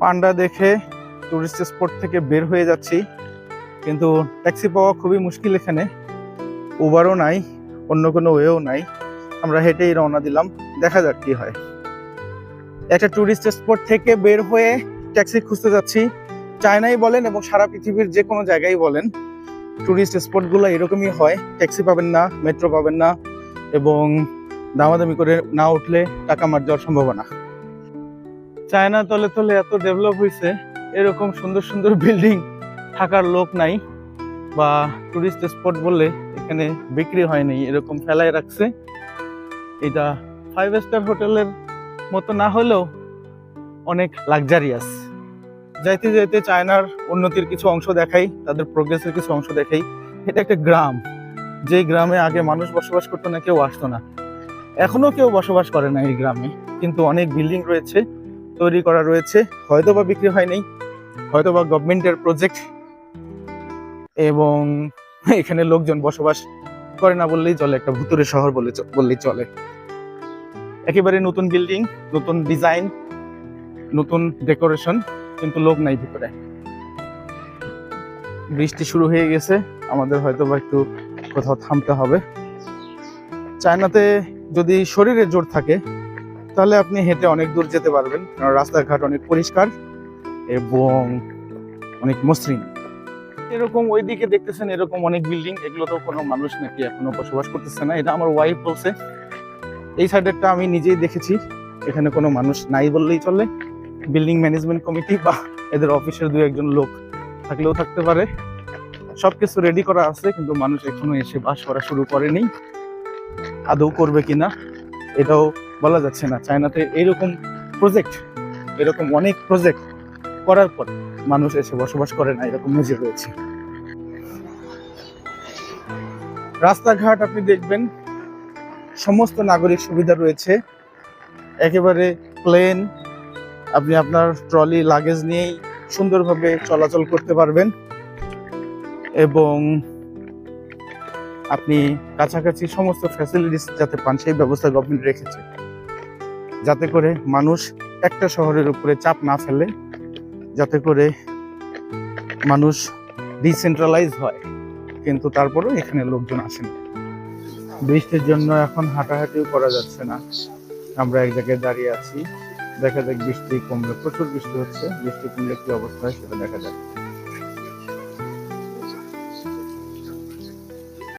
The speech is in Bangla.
পান্ডা দেখে টুরিস্ট স্পট থেকে বের হয়ে যাচ্ছি। কিন্তু ট্যাক্সি পাওয়া খুবই মুশকিল এখানে। উবারও নাই, অন্য কোনো ওয়েও নাই। আমরা হেঁটেই রওনা দিলাম, দেখা যাক কি হয়। একটা টুরিস্ট স্পট থেকে বের হয়ে ট্যাক্সি খুঁজতে যাচ্ছি। চায়নাই বলেন এবং সারা পৃথিবীর যে কোনো জায়গায় বলেন টুরিস্ট স্পটগুলো এরকমই হয়। ট্যাক্সি পাবেন না মেট্রো পাবেন না এবং দামাদামি করে না উঠলে টাকা মার যাওয়ার সম্ভাবনা। চায়না তলে তলে এত ডেভেলপ হয়েছে এরকম সুন্দর সুন্দর বিল্ডিং থাকার লোক নাই, বা টুরিস্ট স্পট বললে এখানে বিক্রি হয়নি এরকম ফেলায় রাখছে। এটা ফাইভ স্টার হোটেলের মতো না হলেও অনেক লাক্সারিয়াস যাইতে যাইতে চায়নার উন্নতির কিছু অংশ দেখাই, তাদের প্রোগ্রেসের কিছু অংশ দেখাই। এটা একটা গ্রাম যে গ্রামে আগে মানুষ বসবাস করতো না, কেউ আসতো না। এখনও কেউ বসবাস করে না এই গ্রামে, কিন্তু অনেক বিল্ডিং রয়েছে। তৈরি করা রয়েছে। হয়তো বা বিক্রি হয়নি হয়তো বা গভর্নমেন্টের প্রজেক্ট এবং এখানে লোকজন বসবাস করে না বললেই চলে, একটা ভুতুরে শহর বলে বললেই চলে। একেবারে নতুন বিল্ডিং নতুন ডিজাইন নতুন ডেকোরেশন কিন্তু লোক নাই ভিতরে। বৃষ্টি শুরু হয়ে গেছে, আমাদের হয়তো বা একটু কোথাও থামতে হবে। চায়নাতে যদি শরীরে জোর থাকে তাহলে আপনি হেঁটে অনেক দূর যেতে পারবেন, কারণ রাস্তাঘাট অনেক পরিষ্কার এবং অনেক মসৃণ। এরকম ওইদিকে দেখতেছেন এরকম অনেক বিল্ডিং এগুলো তো কোনো মানুষ নাকি এখনও বসবাস করতেছে না। এটা আমার ওয়াইফ বলছে। এই সাইডেরটা আমি নিজেই দেখেছি। এখানে কোনো মানুষ নাই বললেই চলে। বিল্ডিং ম্যানেজমেন্ট কমিটি বা এদের অফিসের দু একজন লোক থাকলেও থাকতে পারে। সব কিছু রেডি করা আছে, কিন্তু মানুষ এখনও এসে বাস করা শুরু করেনি। আদৌ করবে কিনা, এটাও বলা যাচ্ছে না। চায়নাতে এরকম প্রজেক্ট এরকম অনেক প্রজেক্ট করার পর মানুষ এসে বসবাস করে না, এরকম নজির রয়েছে। রাস্তাঘাট আপনি দেখবেন, সমস্ত নাগরিক সুবিধা রয়েছে। একেবারে প্লেন আপনি আপনার ট্রলি লাগেজ নিয়েই সুন্দরভাবে চলাচল করতে পারবেন। এবং আপনি কাছাকাছি সমস্ত ফ্যাসিলিটিস যাতে পান, সেই ব্যবস্থা গভর্নমেন্ট রেখেছে। যাতে করে মানুষ একটা শহরের উপরে চাপ না ফেলে, যাতে করে মানুষ ডিসেন্ট্রালাইজ হয়। কিন্তু তারপরেও এখানে লোকজন আসেন। বৃষ্টির জন্য এখন হাঁটাহাঁটিও করা যাচ্ছে না। আমরা এক জায়গায় দাঁড়িয়ে আছি। দেখা যাক বৃষ্টি কমলে, প্রচুর বৃষ্টি হচ্ছে। বৃষ্টি কমলে কি অবস্থা হয় সেটা দেখা যাক।